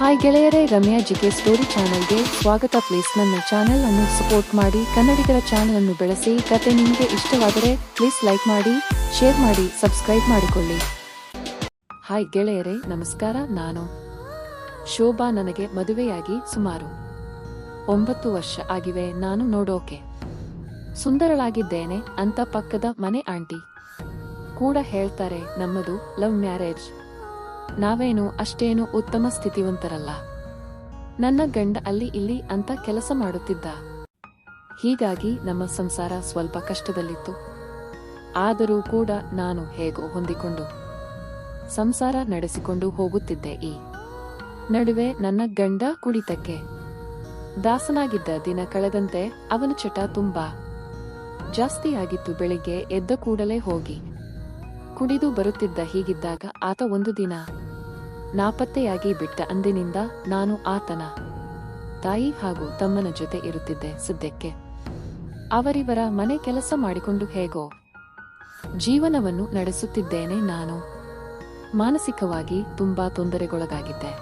Hi ಗೆಳೆಯರೇ, Ramya GK story ಚಾನೆಲ್ಗೆ ಸ್ವಾಗತ. ಪ್ಲೀಸ್ ನನ್ನ ಚಾನೆಲ್ ಅನ್ನು ಸಪೋರ್ಟ್ ಮಾಡಿ. ಕನ್ನಡಿಗರ ಚಾನೆಲ್ ಅನ್ನು ಬೆಳೆಸಿ. ಕತೆ ನಿಮಗೆ ಇಷ್ಟವಾದರೆ ಪ್ಲೀಸ್ ಲೈಕ್ ಮಾಡಿ, ಶೇರ್ ಮಾಡಿ, ಸಬ್ಸ್ಕ್ರೈಬ್ ಮಾಡಿಕೊಳ್ಳಿ. ಹಾಯ್ ಗೆಳೆಯರೇ, ನಮಸ್ಕಾರ. ನಾನು ಶೋಭಾ. ನನಗೆ ಮದುವೆಯಾಗಿ ಸುಮಾರು ಒಂಬತ್ತು ವರ್ಷ ಆಗಿವೆ. ನಾನು ನೋಡೋಕೆ ಸುಂದರಳಾಗಿದ್ದೇನೆ. ಅಂತ ಪಕ್ಕದ ಮನೆ ಆಂಟಿ ಕೂಡ ಹೇಳ್ತಾರೆ, ನಮ್ಮದು ಲವ್ ಮ್ಯಾರೇಜ್. ನಾವೇನು ಅಷ್ಟೇನು ಉತ್ತಮ ಸ್ಥಿತಿವಂತರಲ್ಲ. ನನ್ನ ಗಂಡ ಅಲ್ಲಿ ಇಲ್ಲಿ ಅಂತ ಕೆಲಸ ಮಾಡುತ್ತಿದ್ದ. ಹೀಗಾಗಿ ನಮ್ಮ ಸಂಸಾರ ಸ್ವಲ್ಪ ಕಷ್ಟದಲ್ಲಿತ್ತು. ಆದರೂ ಕೂಡ ನಾನು ಹೇಗೋ ಹೊಂದಿಕೊಂಡು ಸಂಸಾರ ನಡೆಸಿಕೊಂಡು ಹೋಗುತ್ತಿದ್ದೆ ಈ ನಡುವೆ ನನ್ನ ಗಂಡ ಕುಡಿತಕ್ಕೆ. ದಾಸನಾಗಿದ್ದ ದಿನ ಕಳೆದಂತೆ ಅವನ ಚಟ ತುಂಬಾ ಜಾಸ್ತಿಯಾಗಿತ್ತು. ಬೆಳಿಗ್ಗೆ ಎದ್ದ ಕೂಡಲೇ ಹೋಗಿ ಕುಡಿದು ಬರುತ್ತಿದ್ದ ಹೀಗಿದ್ದಾಗ ಆತ ಒಂದು ದಿನ ನಾಪತ್ತೆಯಾಗಿ ಬಿಟ್ಟ ಅಂದಿನಿಂದ ನಾನು ಆತನ ತಾಯಿ ಹಾಗೂ ತಮ್ಮನ ಜೊತೆ ಇರುತ್ತಿದ್ದೆ ಸದ್ಯಕ್ಕೆ. ಅವರಿವರ ಮನೆ ಕೆಲಸ ಮಾಡಿಕೊಂಡು ಹೇಗೋ ಜೀವನವನ್ನು ನಡೆಸುತ್ತಿದ್ದೇನೆ ನಾನು. ಮಾನಸಿಕವಾಗಿ ತುಂಬಾ ತೊಂದರೆಗೊಳಗಾಗಿದ್ದೆ.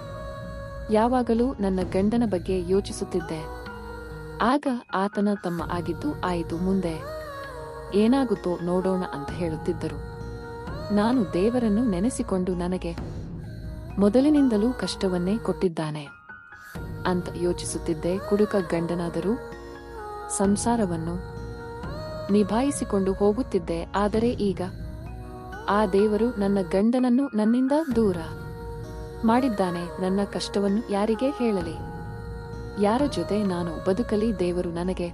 ಯಾವಾಗಲೂ ನನ್ನ ಗಂಡನ ಬಗ್ಗೆ ಯೋಚಿಸುತ್ತಿದ್ದೆ. ಆಗ ಆತನ ತಮ್ಮ ಆಗಿದ್ದು ಆಯಿತು ಮುಂದೆ ಏನಾಗುತ್ತೋ ನೋಡೋಣ ಅಂತ ಹೇಳುತ್ತಿದ್ದರು. ನಾನು ದೇವರನ್ನು ನೆನೆಸಿಕೊಂಡು ನನಗೆ ಮೊದಲಿನಿಂದಲೂ ಕಷ್ಟವನ್ನೇ ಕೊಟ್ಟಿದ್ದಾನೆ ಅಂತ ಯೋಚಿಸುತ್ತಿದ್ದೆ ಕುಡುಕ ಗಂಡನಾದರೂ ಸಂಸಾರವನ್ನು ನಿಭಾಯಿಸಿಕೊಂಡು ಹೋಗುತ್ತಿದ್ದೆ. ಆದರೆ ಈಗ ಆ ದೇವರು ನನ್ನ ಗಂಡನನ್ನು ನನ್ನಿಂದ ದೂರ ಮಾಡಿದ್ದಾನೆ. ನನ್ನ ಕಷ್ಟವನ್ನು ಯಾರಿಗೆ ಹೇಳಲಿ? ಯಾರ ಜೊತೆ ನಾನು ಬದುಕಲಿ? ದೇವರು ನನಗೆ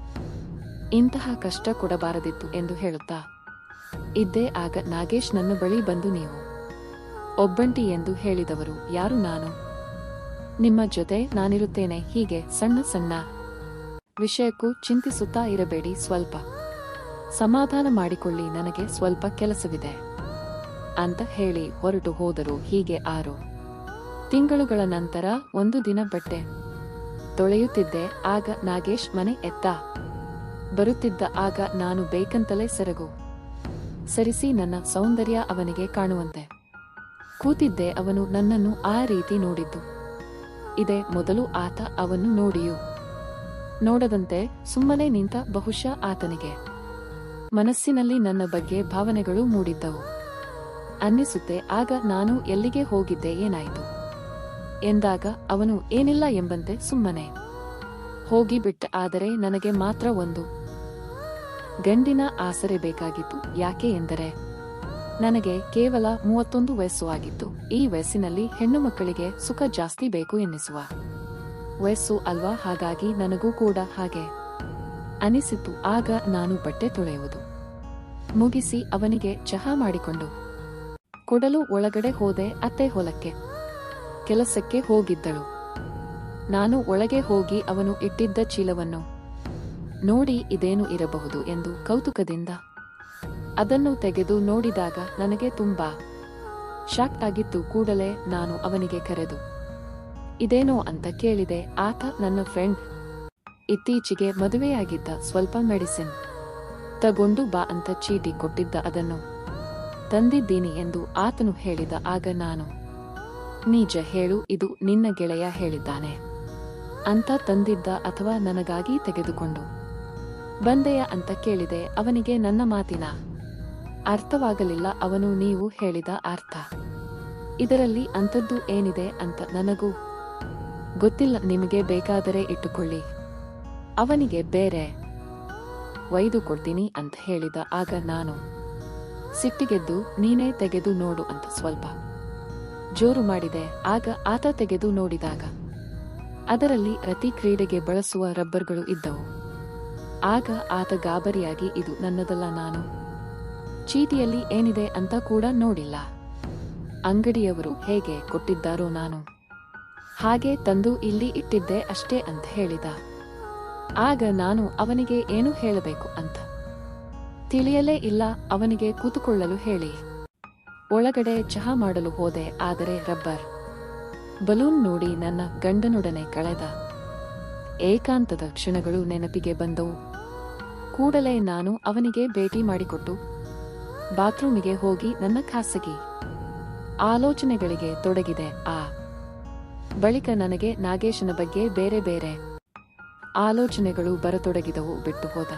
ಇಂತಹ ಕಷ್ಟ ಕೊಡಬಾರದಿತ್ತು ಎಂದು ಹೇಳುತ್ತಾ ಇದ್ದೇ ಆಗ ನಾಗೇಶ್ ನನ್ನ ಬಳಿ ಬಂದು ನೀವು. ಒಬ್ಬಂಟಿ ಎಂದು ಹೇಳಿದವರು ಯಾರು ನಾನು? ನಿಮ್ಮ ಜೊತೆ ನಾನಿರುತ್ತೇನೆ, ಹೀಗೆ ಸಣ್ಣ ಸಣ್ಣ ವಿಷಯಕ್ಕೂ ಚಿಂತಿಸುತ್ತಾ ಇರಬೇಡಿ ಸ್ವಲ್ಪ. ಸಮಾಧಾನ ಮಾಡಿಕೊಳ್ಳಿ, ನನಗೆ ಸ್ವಲ್ಪ ಕೆಲಸವಿದೆ ಅಂತ ಹೇಳಿ ಹೊರಟು ಹೋದರು, ಹೀಗೆ ಆರು ತಿಂಗಳುಗಳ ನಂತರ ಒಂದು ದಿನ ಬಟ್ಟೆ ತೊಳೆಯುತ್ತಿದ್ದೆ, ಆಗ ನಾಗೇಶ್ ಮನೆ ಎತ್ತ ಬರುತ್ತಿದ್ದ, ಆಗ ನಾನು ಬೇಕಂತಲೇ ಸೆರಗು ಸರಿಸಿ ನನ್ನ ಸೌಂದರ್ಯ ಅವನಿಗೆ ಕಾಣುವಂತೆ. ಕೂತಿದ್ದೆ ಅವನು ನನ್ನನ್ನು ಆ ರೀತಿ ನೋಡಿದ್ದು. ಇದೇ ಮೊದಲು ಆತ ಅವನ್ನು ನೋಡಿಯು. ನೋಡದಂತೆ ಸುಮ್ಮನೆ ನಿಂತ ಬಹುಶಃ ಆತನಿಗೆ. ಮನಸ್ಸಿನಲ್ಲಿ ನನ್ನ ಬಗ್ಗೆ ಭಾವನೆಗಳು ಮೂಡಿದ್ದವು. ಅನ್ನಿಸುತ್ತೆ ಆಗ ನಾನು ಎಲ್ಲಿಗೆ ಹೋಗಿದ್ದೆ ಏನಾಯಿತು? ಎಂದಾಗ ಅವನು ಏನಿಲ್ಲ ಎಂಬಂತೆ ಸುಮ್ಮನೆ. ಹೋಗಿಬಿಟ್ಟ ಆದರೆ ನನಗೆ ಮಾತ್ರ ಒಂದು. ಗಂಡಿನ ಆಸರೆ ಬೇಕಾಗಿತ್ತು. ಯಾಕೆ ಎಂದರೆ, ನನಗೆ ಕೇವಲ ಮೂವತ್ತೊಂದು ವಯಸ್ಸು ಆಗಿತ್ತು. ಈ ವಯಸ್ಸಿನಲ್ಲಿ ಹೆಣ್ಣು ಮಕ್ಕಳಿಗೆ ಸುಖ ಜಾಸ್ತಿ ಬೇಕು ಎನ್ನಿಸುವ ವಯಸ್ಸು ಅಲ್ವಾ? ಹಾಗಾಗಿ ನನಗೂ ಕೂಡ ಹಾಗೆ ಅನಿಸಿತು. ಆಗ ನಾನು ಬಟ್ಟೆ ತೊಳೆಯುವುದು ಮುಗಿಸಿ ಅವನಿಗೆ ಚಹಾ ಮಾಡಿಕೊಂಡು ಕೊಡಲು ಒಳಗಡೆ ಹೋದೆ ಅತ್ತೆ ಹೊಲಕ್ಕೆ. ಕೆಲಸಕ್ಕೆ ಹೋಗಿದ್ದಳು. ನಾನು ಒಳಗೆ ಹೋಗಿ ಅವನು ಇಟ್ಟಿದ್ದ ಚೀಲವನ್ನು ನೋಡಿ ಇದೇನು ಇರಬಹುದು ಎಂದು ಕೌತುಕದಿಂದ ಅದನ್ನು ತೆಗೆದು ನೋಡಿದಾಗ ನನಗೆ ತುಂಬಾ ಶಾಕ್ ಆಗಿತ್ತು. ಕೂಡಲೇ ನಾನು ಅವನಿಗೆ ಕರೆದು, ಇದೇನೋ ಅಂತ ಕೇಳಿದೆ. ಆತ ನನ್ನ ಫ್ರೆಂಡ್ ಇತ್ತೀಚೆಗೆ ಮದುವೆಯಾಗಿದ್ದ ಸ್ವಲ್ಪ ಮೆಡಿಸಿನ್ ತಗೊಂಡು ಬಾ ಅಂತ ಚೀಟಿ ಕೊಟ್ಟಿದ್ದ ಅದನ್ನು ತಂದಿದ್ದೀನಿ ಎಂದು ಆತನು ಹೇಳಿದ. ಆಗ ನಾನು, ನಿಜ ಹೇಳು, ಇದು ನಿನ್ನ ಗೆಳೆಯ ಹೇಳಿದ್ದಾನೆ. ಅಂತ ತಂದಿದ್ದ ಅಥವಾ ನನಗಾಗಿ ತೆಗೆದುಕೊಂಡು ಬಂದೆಯ ಅಂತ ಕೇಳಿದೆ, ಅವನಿಗೆ ನನ್ನ ಮಾತಿನ ಅರ್ಥವಾಗಲಿಲ್ಲ, ಅವನು ನೀವು ಹೇಳಿದ ಅರ್ಥ. ಇದರಲ್ಲಿ ಅಂಥದ್ದು ಏನಿದೆ ಅಂತ ನನಗೂ ಗೊತ್ತಿಲ್ಲ, ನಿಮಗೆ ಬೇಕಾದರೆ ಇಟ್ಟುಕೊಳ್ಳಿ. ಅವನಿಗೆ ಬೇರೆ ಒಯ್ದು ಕೊಡ್ತೀನಿ ಅಂತ ಹೇಳಿದ, ಆಗ ನಾನು ಸಿಟ್ಟಿಗೆದ್ದು, ನೀನೇ ತೆಗೆದು ನೋಡು ಅಂತ ಸ್ವಲ್ಪ ಜೋರು ಮಾಡಿದೆ, ಆಗ ಆತ ತೆಗೆದು ನೋಡಿದಾಗ ಅದರಲ್ಲಿ ರತಿ ಕ್ರೀಡೆಗೆ ಬಳಸುವ ರಬ್ಬರ್ಗಳು ಇದ್ದವು. ಆಗ ಆತ ಗಾಬರಿಯಾಗಿ, ಇದು ನನ್ನದಲ್ಲ ನಾನು. ಚೀಟಿಯಲ್ಲಿ ಏನಿದೆ ಅಂತ ಕೂಡ ನೋಡಿಲ್ಲ. ಅಂಗಡಿಯವರು ಹೇಗೆ ಕೊಟ್ಟಿದ್ದಾರೋ ನಾನು. ಹಾಗೆ ತಂದು ಇಲ್ಲಿ ಇಟ್ಟಿದ್ದೆ ಅಷ್ಟೇ ಅಂತ ಹೇಳಿದ. ಆಗ ನಾನು ಅವನಿಗೆ ಏನು ಹೇಳಬೇಕು ಅಂತ. ತಿಳಿಯಲೇ ಇಲ್ಲ, ಅವನಿಗೆ ಕೂತುಕೊಳ್ಳಲು ಹೇಳಿ. ಒಳಗಡೆ ಚಹಾ ಮಾಡಲು ಹೋದೆ, ಆದರೆ ರಬ್ಬರ್. ಬಲೂನ್ ನೋಡಿ ನನ್ನ ಗಂಡನೊಡನೆ ಕಳೆದ. ಏಕಾಂತದ ಕ್ಷಣಗಳು ನೆನಪಿಗೆ ಬಂದವು. ಕೂಡಲೇ ನಾನು ಅವನಿಗೆ ಭೇಟಿ ಮಾಡಿಕೊಟ್ಟು ಬಾತ್ರೂಮಿಗೆ ಹೋಗಿ ನನ್ನ ಖಾಸಗಿ ಆಲೋಚನೆಗಳಿಗೆ ತೊಡಗಿದೆ. ಆ ಬಳಿಕ ನನಗೆ ನಾಗೇಶನ ಬಗ್ಗೆ ಬೇರೆ ಬೇರೆ ಆಲೋಚನೆಗಳು ಬರತೊಡಗಿದವು, ಬಿಟ್ಟು ಹೋದ.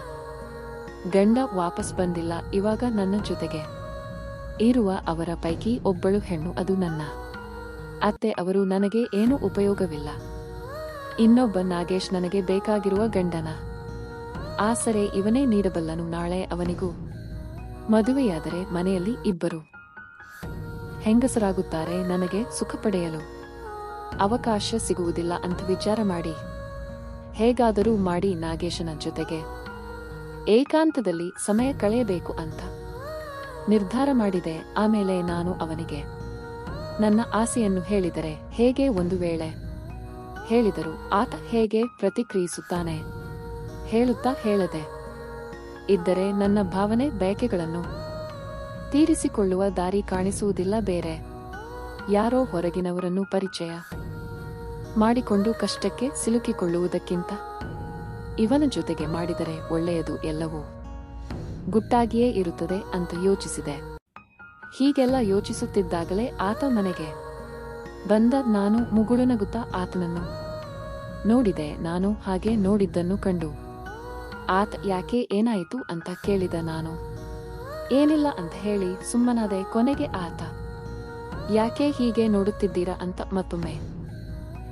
ಗಂಡ ವಾಪಸ್ ಬಂದಿಲ್ಲ, ಇವಾಗ ನನ್ನ ಜೊತೆಗೆ ಇರುವ ಅವರ ಪೈಕಿ ಒಬ್ಬಳು ಹೆಣ್ಣು, ಅದು ನನ್ನ. ಅತ್ತೆ, ಅವರು ನನಗೆ ಏನೂ ಉಪಯೋಗವಿಲ್ಲ. ಇನ್ನೊಬ್ಬ ನಾಗೇಶ್ ನನಗೆ ಬೇಕಾಗಿರುವ ಗಂಡನ. ಆಸರೆ ಇವನೇ ನೀಡಬಲ್ಲನು ನಾಳೆ ಅವನಿಗೂ. ಮದುವೆಯಾದರೆ ಮನೆಯಲ್ಲಿ ಇಬ್ಬರು. ಹೆಂಗಸರಾಗುತ್ತಾರೆ ನನಗೆ ಸುಖ ಪಡೆಯಲು. ಅವಕಾಶ ಸಿಗುವುದಿಲ್ಲ ಅಂತ ವಿಚಾರ ಮಾಡಿ. ಹೇಗಾದರೂ ಮಾಡಿ ನಾಗೇಶನ ಜೊತೆಗೆ. ಏಕಾಂತದಲ್ಲಿ ಸಮಯ ಕಳೆಯಬೇಕು ಅಂತ. ನಿರ್ಧಾರ ಮಾಡಿದೆ, ಆಮೇಲೆ ನಾನು ಅವನಿಗೆ. ನನ್ನ ಆಸೆಯನ್ನು ಹೇಳಿದರೆ ಹೇಗೆ ಒಂದು ವೇಳೆ? ಹೇಳಿದರು. ಆತ ಹೇಗೆ ಪ್ರತಿಕ್ರಿಯಿಸುತ್ತಾನೆ? ಹೇಳುತ್ತಾ ಹೇಳದೆ, ಇದ್ದರೆ ನನ್ನ ಭಾವನೆ ಬಯಕೆಗಳನ್ನು ತೀರಿಸಿಕೊಳ್ಳುವ ದಾರಿ ಕಾಣಿಸುವುದಿಲ್ಲ ಬೇರೆ. ಯಾರೋ ಹೊರಗಿನವರನ್ನು ಪರಿಚಯ ಮಾಡಿಕೊಂಡು ಕಷ್ಟಕ್ಕೆ ಸಿಲುಕಿಕೊಳ್ಳುವುದಕ್ಕಿಂತ ಇವನ ಜೊತೆಗೆ ಮಾಡಿದರೆ ಒಳ್ಳೆಯದು ಎಲ್ಲವೂ. ಗುಟ್ಟಾಗಿಯೇ ಇರುತ್ತದೆ ಅಂತ ಯೋಚಿಸಿದೆ. ಹೀಗೆಲ್ಲ ಯೋಚಿಸುತ್ತಿದ್ದಾಗಲೇ ಆತ ಮನೆಗೆ ಬಂದ ನಾನು ಮುಗುಳುನಗುತ್ತಾ ಆತನನ್ನು ನೋಡಿದೆ, ನಾನು ಹಾಗೆ ನೋಡಿದ್ದನ್ನು ಕಂಡು. ಆತ ಯಾಕೆ ಏನಾಯಿತು ಅಂತ ಕೇಳಿದ ನಾನು. ಏನಿಲ್ಲ ಅಂತ ಹೇಳಿ ಸುಮ್ಮನಾದೆ ಕೊನೆಗೆ ಆತ, ಯಾಕೆ ಹೀಗೆ ನೋಡುತ್ತಿದ್ದೀರಾ ಅಂತ ಮತ್ತೊಮ್ಮೆ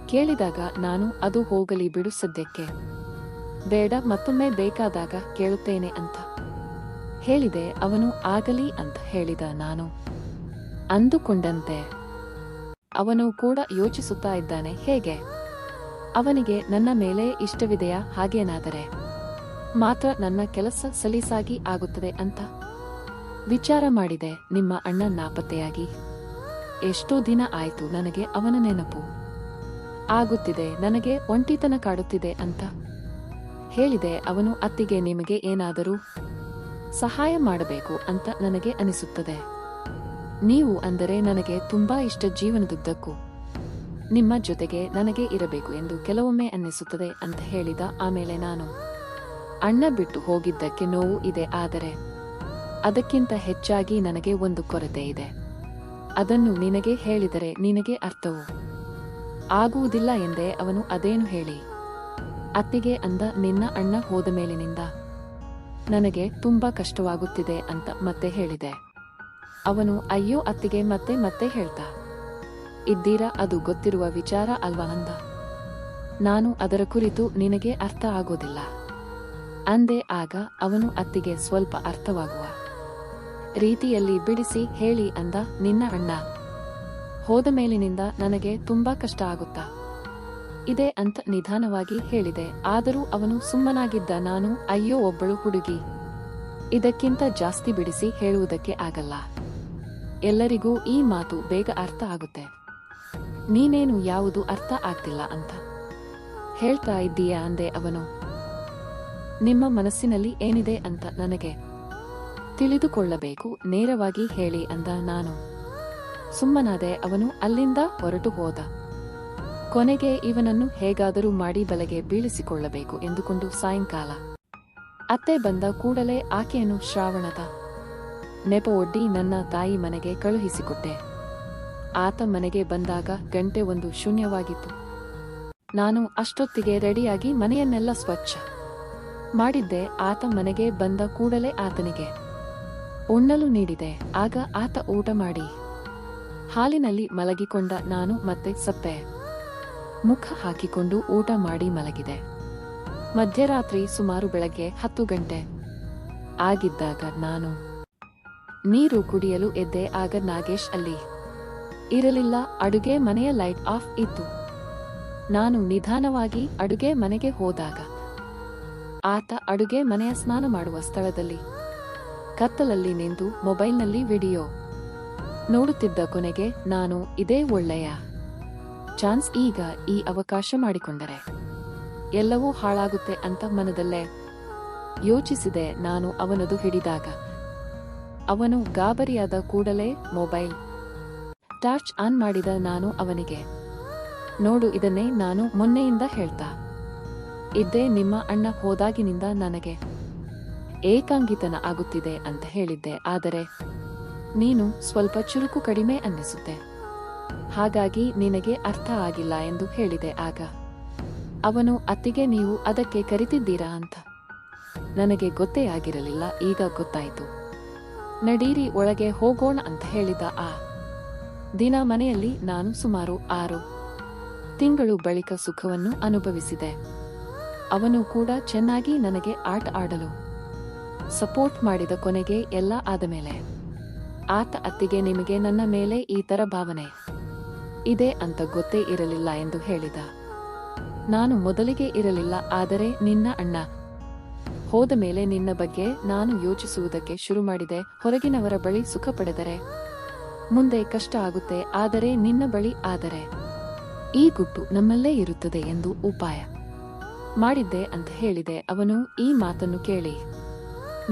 ಕೇಳಿದಾಗ ನಾನು ಅದು ಹೋಗಲಿ ಬಿಡು ಸದ್ಯಕ್ಕೆ. ಬೇಡ, ಮತ್ತೊಮ್ಮೆ ಬೇಕಾದಾಗ ಕೇಳುತ್ತೇನೆ ಅಂತ ಹೇಳಿದೆ, ಅವನು ಆಗಲಿ ಅಂತ ಹೇಳಿದ ನಾನು. ಅಂದುಕೊಂಡಂತೆ ಅವನು ಕೂಡ ಯೋಚಿಸುತ್ತಾ ಇದ್ದಾನೆ, ಹೇಗೆ? ಅವನಿಗೆ ನನ್ನ ಮೇಲೆ ಇಷ್ಟವಿದೆಯಾ? ಹಾಗೇನಾದರೆ? ಮಾತ್ರ ನನ್ನ ಕೆಲಸ ಸಲೀಸಾಗಿ ಆಗುತ್ತದೆ ಅಂತ? ವಿಚಾರ ಮಾಡಿದೆ, ನಿಮ್ಮ ಅಣ್ಣ ನಾಪತ್ತೆಯಾಗಿ. ಎಷ್ಟೋ ದಿನ ಆಯಿತು, ನನಗೆ ಅವನ ನೆನಪು. ಆಗುತ್ತಿದೆ, ನನಗೆ ಒಂಟಿತನ ಕಾಡುತ್ತಿದೆ ಅಂತ. ಹೇಳಿದೆ, ಅವನು ಅತ್ತಿಗೆ ನಿಮಗೆ ಏನಾದರೂ ಸಹಾಯ ಮಾಡಬೇಕು ಅಂತ ನನಗೆ ಅನಿಸುತ್ತದೆ. ನೀವು ಅಂದರೆ ನನಗೆ ತುಂಬಾ ಇಷ್ಟ ಜೀವನದುದ್ದಕ್ಕೂ. ನಿಮ್ಮ ಜೊತೆಗೆ ನನಗೆ ಇರಬೇಕು ಎಂದು ಕೆಲವೊಮ್ಮೆ ಅನ್ನಿಸುತ್ತದೆ ಅಂತ ಹೇಳಿದ ಆಮೇಲೆ ನಾನು. ಅಣ್ಣ ಬಿಟ್ಟು ಹೋಗಿದ್ದಕ್ಕೆ ನೋವು ಇದೆ ಆದರೆ, ಅದಕ್ಕಿಂತ ಹೆಚ್ಚಾಗಿ ನನಗೆ ಒಂದು ಕೊರತೆ ಇದೆ. ಅದನ್ನು ನಿನಗೆ ಹೇಳಿದರೆ ನಿನಗೆ ಅರ್ಥವು. ಆಗುವುದಿಲ್ಲ ಎಂದೇ ಅವನು ಅದೇನು ಹೇಳಿ. ಅತ್ತಿಗೆ ಅಂದ ನಿನ್ನ ಅಣ್ಣ ಹೋದ ಮೇಲಿನಿಂದ. ನನಗೆ ತುಂಬಾ ಕಷ್ಟವಾಗುತ್ತಿದೆ ಅಂತ ಮತ್ತೆ ಹೇಳಿದೆ. ಅವನು, ಅಯ್ಯೋ, ಅತ್ತಿಗೆ ಮತ್ತೆ ಮತ್ತೆ ಹೇಳ್ತ, ಇದ್ದೀರಾ ಅದು ಗೊತ್ತಿರುವ ವಿಚಾರ ಅಲ್ವಾ ಅಂದ. ನಾನು ಅದರ ಕುರಿತು ನಿನಗೆ ಅರ್ಥ ಆಗೋದಿಲ್ಲ. ಅಂದೆ ಆಗ ಅವನು ಅತ್ತಿಗೆ ಸ್ವಲ್ಪ ಅರ್ಥವಾಗುವ ರೀತಿಯಲ್ಲಿ ಬಿಡಿಸಿ ಹೇಳಿ ಅಂದ, ನಿನ್ನ ಅಣ್ಣ, ಹೋದ ಮೇಲಿನಿಂದ ನನಗೆ ತುಂಬಾ ಕಷ್ಟ ಆಗುತ್ತಾ? ಇದೆ ಅಂತ ನಿಧಾನವಾಗಿ ಹೇಳಿದೆ. ಆದರೂ ಅವನು, ಸುಮ್ಮನಾಗಿದ್ದ ನಾನು, ಅಯ್ಯೋ, ಒಬ್ಬಳು ಹುಡುಗಿ, ಇದಕ್ಕಿಂತ ಜಾಸ್ತಿ ಬಿಡಿಸಿ ಹೇಳುವುದಕ್ಕೆ ಆಗಲ್ಲ. ಎಲ್ಲರಿಗೂ ಈ ಮಾತು ಬೇಗ ಅರ್ಥ ಆಗುತ್ತೆ. ನೀನೇನು ಯಾವುದು ಅರ್ಥ ಆಗ್ತಿಲ್ಲ ಅಂತ. ಹೇಳ್ತಾ ಇದ್ದೀಯಾ ಅಂದೆ ಅವನು. ನಿಮ್ಮ ಮನಸ್ಸಿನಲ್ಲಿ ಏನಿದೆ ಅಂತ ನನಗೆ ತಿಳಿದುಕೊಳ್ಳಬೇಕು, ನೇರವಾಗಿ ಹೇಳಿ ಅಂದ ನಾನು. ಸುಮ್ಮನಾದೆ ಅವನು ಅಲ್ಲಿಂದ ಹೊರಟು ಹೋದ. ಕೊನೆಗೆ ಇವನನ್ನು ಹೇಗಾದರೂ ಮಾಡಿ ಬಲೆಗೆ ಬೀಳಿಸಿಕೊಳ್ಳಬೇಕು ಎಂದುಕೊಂಡು ಸಾಯಂಕಾಲ. ಅತ್ತೆ ಬಂದ ಕೂಡಲೇ ಆಕೆಯನ್ನು ಶ್ರಾವಣದ ನೆಪ ಒಡ್ಡಿ ನನ್ನ ತಾಯಿ ಮನೆಗೆ ಕಳುಹಿಸಿಕೊಟ್ಟೆ. ಆತ ಮನೆಗೆ ಬಂದಾಗ ಗಂಟೆ ಒಂದು ಶೂನ್ಯವಾಗಿತ್ತು. ನಾನು ಅಷ್ಟೊತ್ತಿಗೆ ರೆಡಿಯಾಗಿ ಮನೆಯನ್ನೆಲ್ಲ ಸ್ವಚ್ಛ ಮಾಡಿದ್ದೆ. ಆತ ಮನೆಗೆ ಬಂದ ಕೂಡಲೇ ಆತನಿಗೆ ಉಣ್ಣಲು ನೀಡಿದೆ. ಆಗ ಆತ ಊಟ ಮಾಡಿ ಹಾಲಿನಲ್ಲಿ ಮಲಗಿಕೊಂಡ ನಾನು ಮತ್ತೆ ಸಪ್ಪೆ ಮುಖ ಹಾಕಿಕೊಂಡು ಊಟ ಮಾಡಿ ಮಲಗಿದೆ. ಮಧ್ಯರಾತ್ರಿ ಸುಮಾರು ಬೆಳಗ್ಗೆ ಹತ್ತು ಗಂಟೆ ಆಗಿದ್ದಾಗ ನಾನು ನೀರು ಕುಡಿಯಲು ಎದ್ದೆ ಆಗ ನಾಗೇಶ್ ಅಲ್ಲಿ. ಇರಲಿಲ್ಲ, ಅಡುಗೆ ಮನೆಯ ಲೈಟ್ ಆಫ್ ಇತ್ತು. ನಾನು ನಿಧಾನವಾಗಿ ಅಡುಗೆ ಮನೆಗೆ ಹೋದಾಗ, ಆತ ಅಡುಗೆ ಮನೆಯ ಸ್ನಾನ ಮಾಡುವ ಸ್ಥಳದಲ್ಲಿ, ಕತ್ತಲಲ್ಲಿ ನಿಂತು ಮೊಬೈಲ್ನಲ್ಲಿ ವಿಡಿಯೋ ನೋಡುತ್ತಿದ್ದ ಕೊನೆಗೆ ನಾನು, ಇದೇ ಒಳ್ಳೆಯ ಚಾನ್ಸ್ ಈಗ ಈ ಅವಕಾಶ ಮಾಡಿಕೊಂಡರೆ. ಎಲ್ಲವೂ ಹಾಳಾಗುತ್ತೆ ಅಂತ ಮನದಲ್ಲೇ ಯೋಚಿಸಿದೆ ನಾನು ಅವನದು ಹಿಡಿದಾಗ. ಅವನು ಗಾಬರಿಯಾದ ಕೂಡಲೇ ಮೊಬೈಲ್ ಟಾರ್ಚ್ ಆನ್ ಮಾಡಿದ ನಾನು ಅವನಿಗೆ, ನೋಡು ಇದನ್ನೇ ನಾನು ಮೊನ್ನೆಯಿಂದ ಹೇಳ್ತಾ ಇದ್ದೇ, ನಿಮ್ಮ ಅಣ್ಣ ಹೋದಾಗಿನಿಂದ ನನಗೆ ಏಕಾಂಗಿತನ ಆಗುತ್ತಿದೆ ಅಂತ ಹೇಳಿದ್ದೆ, ಆದರೆ ನೀನು ಸ್ವಲ್ಪ ಚುರುಕು ಕಡಿಮೆ ಅನ್ನಿಸುತ್ತೆ. ಹಾಗಾಗಿ ನಿನಗೆ ಅರ್ಥ ಆಗಿಲ್ಲ ಎಂದು ಹೇಳಿದೆ, ಆಗ ಅವನು, ಅತ್ತಿಗೆ ನೀವು ಅದಕ್ಕೆ ಕರಿತಿದ್ದೀರಾ ಅಂತ ನನಗೆ ಗೊತ್ತೇ ಆಗಿರಲಿಲ್ಲ, ಈಗ ಗೊತ್ತಾಯಿತು. ನಡೀರಿ, ಒಳಗೆ ಹೋಗೋಣ ಅಂತ ಹೇಳಿದ ಆ ದಿನ ಮನೆಯಲ್ಲಿ ನಾನು ಸುಮಾರು ಆರು ತಿಂಗಳು ಬಳಿಕ ಸುಖವನ್ನು ಅನುಭವಿಸಿದೆ. ಅವನು ಕೂಡ ಚೆನ್ನಾಗಿ ನನಗೆ ಆಟ ಆಡಲು ಸಪೋರ್ಟ್ ಮಾಡಿದ ಕೊನೆಗೆ ಎಲ್ಲ ಆದ ಮೇಲೆ ಆತ ಅತ್ತಿಗೆ, ನಿಮಗೆ ನನ್ನ ಮೇಲೆ ಈ ತರ ಭಾವನೆ ಇದೆ ಅಂತ ಗೊತ್ತೇ ಇರಲಿಲ್ಲ ಎಂದು ಹೇಳಿದ. ನಾನು ಮೊದಲಿಗೆ ಇರಲಿಲ್ಲ, ಆದರೆ ನಿನ್ನ ಅಣ್ಣ ಹೋದ ಮೇಲೆ ನಿನ್ನ ಬಗ್ಗೆ ನಾನು ಯೋಚಿಸುವುದಕ್ಕೆ ಶುರು ಮಾಡಿದೆ. ಹೊರಗಿನವರ ಬಳಿ ಸುಖ ಪಡೆದರೆ ಮುಂದೆ ಕಷ್ಟ ಆಗುತ್ತೆ, ಆದರೆ ನಿನ್ನ ಬಳಿ ಆದರೆ ಈ ಗುಟ್ಟು ನಮ್ಮಲ್ಲೇ ಇರುತ್ತದೆ ಎಂದು ಉಪಾಯ ಮಾಡಿದ್ದೆ ಅಂತ ಹೇಳಿದೆ. ಅವನು ಈ ಮಾತನ್ನು ಕೇಳಿ,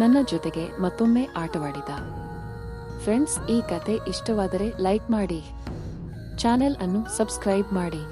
ನನ್ನ ಜೊತೆಗೆ ಮತ್ತೊಮ್ಮೆ ಆಟವಾಡಿದ. ಫ್ರೆಂಡ್ಸ್, ಈ ಕತೆ ಇಷ್ಟವಾದರೆ ಲೈಕ್ ಮಾಡಿ, ಚಾನೆಲ್ ಅನ್ನು ಸಬ್ಸ್ಕ್ರೈಬ್ ಮಾಡಿ.